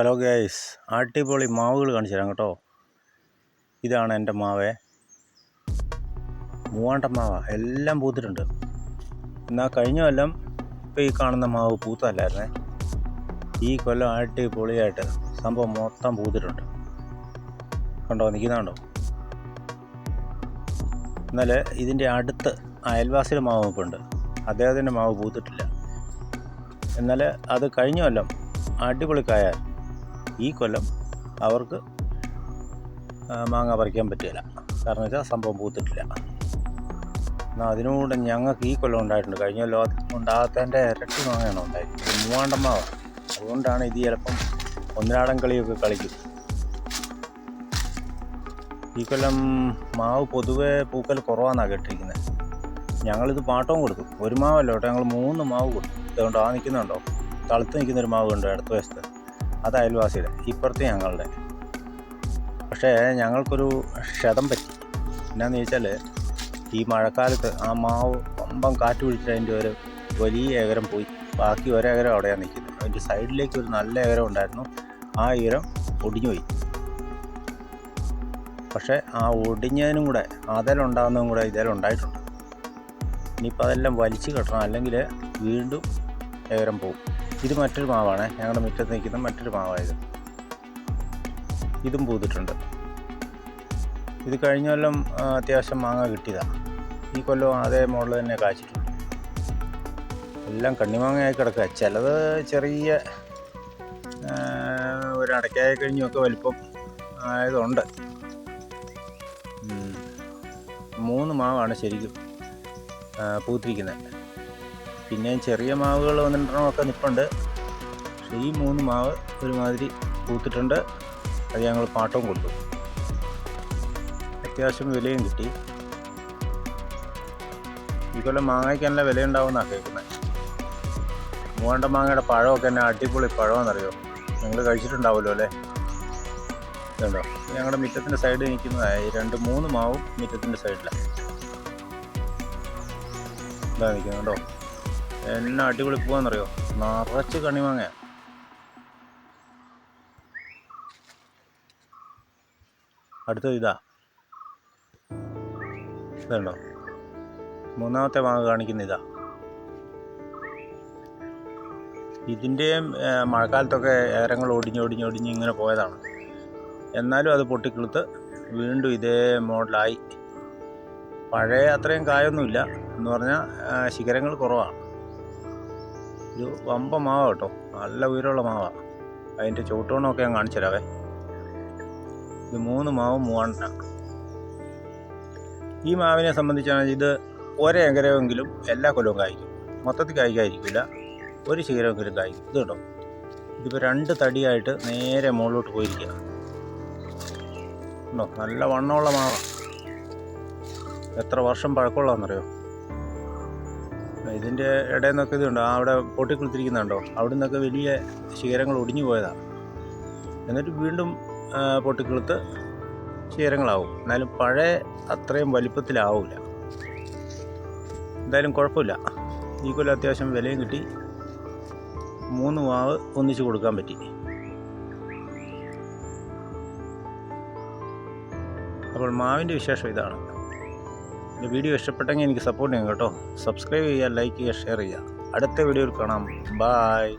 Hello guys അടിപൊളി മാവുകൾ കാണിച്ചു തരാം കേട്ടോ. ഇതാണ് എന്റെ മാവേ. മൂവാണ്ട മാവ. എല്ലാം പൂത്തിട്ടുണ്ട്. എന്നാൽ കഴിഞ്ഞ കൊല്ലം ഇപ്പോൾ ഈ കാണുന്ന മാവ് പൂത്തല്ലായിരുന്നേ ഈ കൊല്ലം അടിപൊളിയായിട്ട് സംഭവം മൊത്തം പൂത്തിട്ടുണ്ട്. കണ്ടോ? നിൽക്കുന്നുണ്ടോ എന്നാൽ ഇതിന്റെ അടുത്ത് അയൽവാസിയുടെ മാവ് ഉണ്ട്. അദ്ദേഹത്തിന്റെ മാവ് പൂത്തിട്ടില്ല. എന്നാൽ അത് കഴിഞ്ഞ കൊല്ലം അടിപൊളി കായ ഈ കൊല്ലം അവർക്ക് മാങ്ങ പറിക്കാൻ പറ്റില്ല. കാരണം വെച്ചാൽ സംഭവം പൂത്തിട്ടില്ല. എന്നാൽ അതിനോട് ഞങ്ങൾക്ക് ഈ കൊല്ലം ഉണ്ടായിട്ടുണ്ട്. കഴിഞ്ഞ കൊല്ലം ഉണ്ടാകാത്തതിന്റെ ഇരട്ടി മാങ്ങയാണ് ഉണ്ടായത്. ഇത് മൂവാണ്ടൻ മാവ അതുകൊണ്ടാണ് ഇത് ചിലപ്പം ഒന്നിനാടൻ കളിയൊക്കെ കളിക്കും ഈ കൊല്ലം മാവ് പൊതുവേ പൂക്കൽ കുറവാണെന്നാണ് കേട്ടിരിക്കുന്നത്. ഞങ്ങളിത് പാട്ടവും കൊടുത്തു. ഒരു മാവല്ല ഞങ്ങൾ മൂന്ന് മാവ് കൊടുത്തു. ഇതുകൊണ്ട് ആ നിൽക്കുന്നുണ്ടോ? തളുത്ത് നിൽക്കുന്ന ഒരു മാവ് ഉണ്ട് അടുത്ത വശത്ത്? അത് അയൽവാസിയുടെ ഇപ്പുറത്ത് ഞങ്ങളുടെ. പക്ഷേ ഞങ്ങൾക്കൊരു ക്ഷതം പറ്റി. എന്നാന്ന് ചോദിച്ചാൽ ഈ മഴക്കാലത്ത് ആ മാവ് പമ്പം കാറ്റ് പിടിച്ചിട്ട് അതിന്റെ ഒരു വലിയ ഏകരം പോയി. ബാക്കി ഒരേകരം അവിടെയാണ് നിൽക്കുന്നത്. അതിന്റെ സൈഡിലേക്ക് ഒരു നല്ല ഏകരം ഉണ്ടായിരുന്നു. ആ ഈരം ഒടിഞ്ഞുപോയി പക്ഷേ ആ ഒടിഞ്ഞതിനും കൂടെ അതിലുണ്ടാകുന്നതും കൂടെ ഇതിലുണ്ടായിട്ടുണ്ട് ഇനിയിപ്പോൾ അതെല്ലാം വലിച്ചു കെട്ടണം. അല്ലെങ്കിൽ വീണ്ടും ഏകരം പോകും. ഇത് മറ്റൊരു മാവാണ്. ഞങ്ങളുടെ മുറ്റത്ത് നിൽക്കുന്ന മറ്റൊരു മാവായത്. ഇതും പൂത്തിട്ടുണ്ട് ഇത് കഴിഞ്ഞ കൊല്ലം അത്യാവശ്യം മാങ്ങ കിട്ടിയതാണ് ഈ കൊല്ലം അതേ മോഡൽ തന്നെ കാച്ചിട്ടുണ്ട്. എല്ലാം കണ്ണിമാങ്ങയായി കിടക്കുക. ചിലത് ചെറിയ ഒരു കഴിഞ്ഞൊക്കെ വലിപ്പം ആയതുണ്ട് മൂന്ന് മാവാണ് ശരിക്കും പൂത്തിരിക്കുന്നത്. പിന്നെയും ചെറിയ മാവുകൾ ഒന്നെണ്ണമെണ്ണമൊക്കെ നിൽപ്പുണ്ട് പക്ഷേ ഈ മൂന്ന് മാവ് ഒരുമാതിരി പൂത്തിട്ടുണ്ട്. അത് ഞങ്ങൾ പാട്ടവും കൊടുത്തു അത്യാവശ്യം വിലയും കിട്ടി. ഈ കൊല്ലം മാങ്ങയ്ക്ക് നല്ല വിലയുണ്ടാവുമെന്നാണ് കേൾക്കുന്നത് മൂവാണ്ട മാങ്ങയുടെ പഴമൊക്കെ തന്നെ അടിപൊളി പഴമെന്നറിയോ? നിങ്ങൾ കഴിച്ചിട്ടുണ്ടാവുമല്ലോ അല്ലേ? ഇതുണ്ടോ? ഞങ്ങളുടെ മുറ്റത്തിന്റെ സൈഡിൽ നിൽക്കുന്നതായി രണ്ട് മൂന്ന് മാവും മുറ്റത്തിന്റെ സൈഡിലാണ് ഇതാ നിൽക്കുന്നുണ്ടോ എന്നാ അടിപൊളി പോവാന്നറിയോ? നിറച്ച് കണിമാങ്ങ അടുത്തത് ഇതാ. ഇതുണ്ടോ മൂന്നാമത്തെ മാങ്ങ കാണിക്കുന്ന ഇതാ. ഇതിന്റെയും മഴക്കാലത്തൊക്കെ ഏരങ്ങൾ ഒടിഞ്ഞ് ഒടിഞ്ഞ് ഒടിഞ്ഞ് ഇങ്ങനെ പോയതാണ്. എന്നാലും അത് പൊട്ടിക്കിളുത്ത് വീണ്ടും ഇതേ മോഡലായി. പഴയ അത്രയും കായൊന്നുമില്ല എന്ന് പറഞ്ഞാൽ ശിഖരങ്ങൾ കുറവാണ്. ഒരു വമ്പ മാവ കേട്ടോ. നല്ല ഉയരമുള്ള മാവാ. അതിന്റെ ചൂട്ടോണമൊക്കെ ഞാൻ കാണിച്ചു തരാവേ ഇത് മൂന്ന് മാവ് മൂവാണ്ടന ഈ മാവിനെ സംബന്ധിച്ചാണ് ഇത് ഒരേ എങ്കരമെങ്കിലും എല്ലാ കൊല്ലവും കായ്ക്കും. മൊത്തത്തിൽ കായ്ക്കായിരിക്കില്ല ഒരു ശിഖരമെങ്കിലും കായ്ക്കും. ഇത് കേട്ടോ. ഇതിപ്പോൾ രണ്ട് തടിയായിട്ട് നേരെ മുകളിലോട്ട് പോയിരിക്കുക ഉണ്ടോ? നല്ല വണ്ണമുള്ള മാവ. എത്ര വർഷം പഴക്കമുള്ളതെന്നറിയോ ഇതിന്റെ ഇടയിൽ നിന്നൊക്കെ ഇതുണ്ട്. അവിടെ പൊട്ടിക്കുളിത്തിരിക്കുന്നുണ്ടോ? അവിടെ നിന്നൊക്കെ വലിയ ശിഖരങ്ങൾ ഒടിഞ്ഞു പോയതാണ്. എന്നിട്ട് വീണ്ടും പൊട്ടിക്കൊടുത്ത് ശിഖരങ്ങളാവും. എന്നാലും പഴയ അത്രയും വലിപ്പത്തിലാവില്ല എന്തായാലും കുഴപ്പമില്ല. ഈ കൊല്ലം അത്യാവശ്യം വിലയും കിട്ടി. മൂന്ന് മാവ് ഒന്നിച്ച് കൊടുക്കാൻ പറ്റി. അപ്പോൾ മാവിന്റെ വിശേഷം ഇതാണ്. എന്റെ വീഡിയോ ഇഷ്ടപ്പെട്ടെങ്കിൽ എനിക്ക് സപ്പോർട്ട് ചെയ്യാം കേട്ടോ. സബ്സ്ക്രൈബ് ചെയ്യുക ലൈക്ക് ചെയ്യുക ഷെയർ ചെയ്യുക. അടുത്ത വീഡിയോയിൽ കാണാം. ബായ്